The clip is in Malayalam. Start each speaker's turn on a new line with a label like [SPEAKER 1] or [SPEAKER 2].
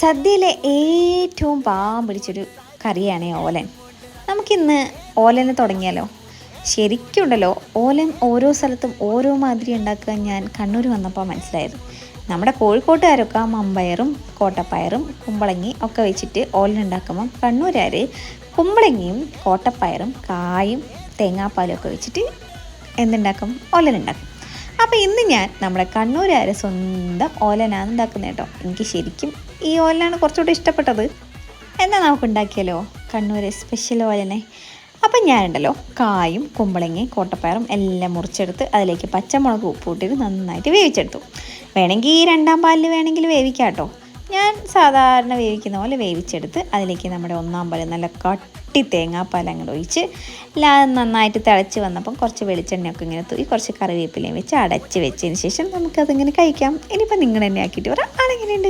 [SPEAKER 1] സദ്യയിലെ ഏറ്റവും പാവം പിടിച്ചൊരു കറിയാണ് ഓലൻ. നമുക്കിന്ന് ഓലന് തുടങ്ങിയാലോ? ശരിക്കുണ്ടല്ലോ ഓലൻ ഓരോ സ്ഥലത്തും ഓരോ മാതിരി ഉണ്ടാക്കാൻ ഞാൻ കണ്ണൂർ വന്നപ്പോൾ മനസ്സിലായത്. നമ്മുടെ കോഴിക്കോട്ടുകാരൊക്കെ മമ്പയറും കോട്ടപ്പയറും കുമ്പളങ്ങി ഒക്കെ വെച്ചിട്ട് ഓലൻ ഉണ്ടാക്കുമ്പം കണ്ണൂരുകാർ കുമ്പളങ്ങിയും കോട്ടപ്പയറും കായും തേങ്ങാപ്പാലും ഒക്കെ വെച്ചിട്ട് എന്തുണ്ടാക്കും? ഓലൻ ഉണ്ടാക്കും. അപ്പോൾ ഇന്ന് ഞാൻ നമ്മുടെ കണ്ണൂരുകാരെ സ്വന്തം ഓലനാണ് ഉണ്ടാക്കുന്നത് കേട്ടോ എനിക്ക് ശരിക്കും ഈ ഓലനാണ് കുറച്ചുകൂടി ഇഷ്ടപ്പെട്ടത്. എന്നാൽ നമുക്ക് ഉണ്ടാക്കിയാലോ കണ്ണൂർ സ്പെഷ്യൽ ഓലനെ. അപ്പം ഞാനുണ്ടല്ലോ കായും കുമ്പളങ്ങയും കോട്ടപ്പയറും എല്ലാം മുറിച്ചെടുത്ത് അതിലേക്ക് പച്ചമുളക് ഉപ്പൂട്ടിട്ട് നന്നായിട്ട് വേവിച്ചെടുത്തു. വേണമെങ്കിൽ ഈ രണ്ടാം പാലിൽ വേണമെങ്കിൽ വേവിക്കാം കേട്ടോ ഞാൻ സാധാരണ വേവിക്കുന്ന പോലെ വേവിച്ചെടുത്ത് അതിലേക്ക് നമ്മുടെ ഒന്നാം പാലം നല്ല കട്ടി തേങ്ങാപ്പാൽ ഒഴിച്ച് എല്ലാം നന്നായിട്ട് തിളച്ച് വന്നപ്പം കുറച്ച് വെളിച്ചെണ്ണയൊക്കെ ഇങ്ങനെ തൂക്കി കുറച്ച് കറിവേപ്പിലയും വെച്ച് അടച്ച് വെച്ചതിന് ശേഷം നമുക്കതിങ്ങനെ കഴിക്കാം. ഇനിയിപ്പോൾ നിങ്ങൾ തന്നെ ആക്കിയിട്ട് പറ ആണെങ്ങനെയുണ്ട്